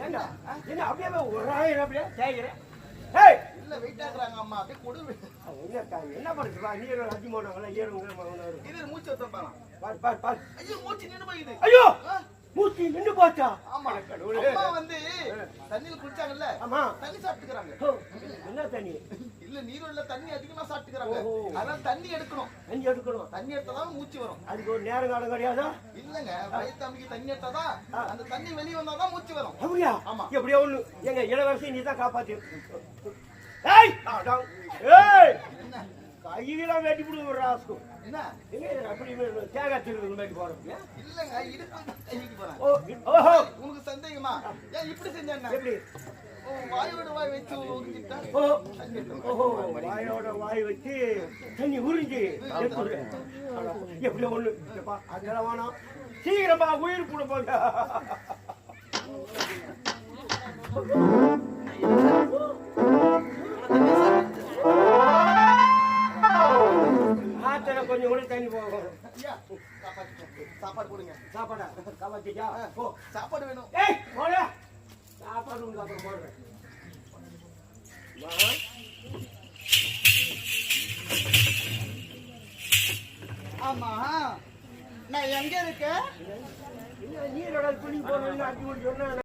என்ன அப்படியே ஒரு ஆயிரம் அப்படியே தேய்கிறேன் ஏய் இல்ல வெயிட் ஆகுறாங்க அம்மா அப்படியே கொடு என்ன என்ன பண்றது நீர் அடி மோனவங்கள ஏறுங்க மோனவங்க இது மூச்சு ஐயோ மூச்சு நின்னு போயிடுது ஐயோ மூச்சு நின்னு போச்சா ஆமா கடவுளே வந்து தண்ணில குடிச்சாங்கல்ல ஆமா தண்ணி சாப்பிட்டுக்கறாங்க என்ன தண்ணி இல்ல நீர் தண்ணி அதிகமா ஓஹோ. அதனால தண்ணி எடுக்கணும். தண்ணி எடுக்கணும். தண்ணி எடுத்தாதான் மூச்சு வரும். அதுக்கு ஒரு நேரம் காலம் கிடையாதா? இல்லங்க வயிற்று தண்ணி எடுத்தாதான் அந்த தண்ணி வெளிய வந்தாதான் மூச்சு வரும். அப்படியா? ஆமா. எப்படியோ ஒண்ணு. எங்க இளவரசி நீ தான் காப்பாத்தி. ஏய். ஏய்! என்ன? கையெல்லாம் வெட்டி விடுவோம் ராஸ்கு. என்ன? அப்படி தேங்காய் திருவிழா மாதிரி போறோம். இல்லங்க இடுப்பு கைக்கு போறேன் ஓ ஓஹோ. உனக்கு சந்தேகமா? ஏன் இப்படி செஞ்சேன் எப்படி? வாயோட வாய் வச்சு ஓஹோ வாயோட வாய் வச்சு தண்ணி உறிஞ்சி எப்படி ஒண்ணு அதெல்லாம் வேணாம் சீக்கிரமா உயிர் கூட போங்க கொஞ்சம் கூட தண்ணி போகும் சாப்பாடு சாப்பாடு போடுங்க சாப்பாடா சாப்பாடு போ சாப்பாடு வேணும் ஆமா நான் எங்க இருக்கேன் நீரோட துணி போடணும்னு அடி சொன்னா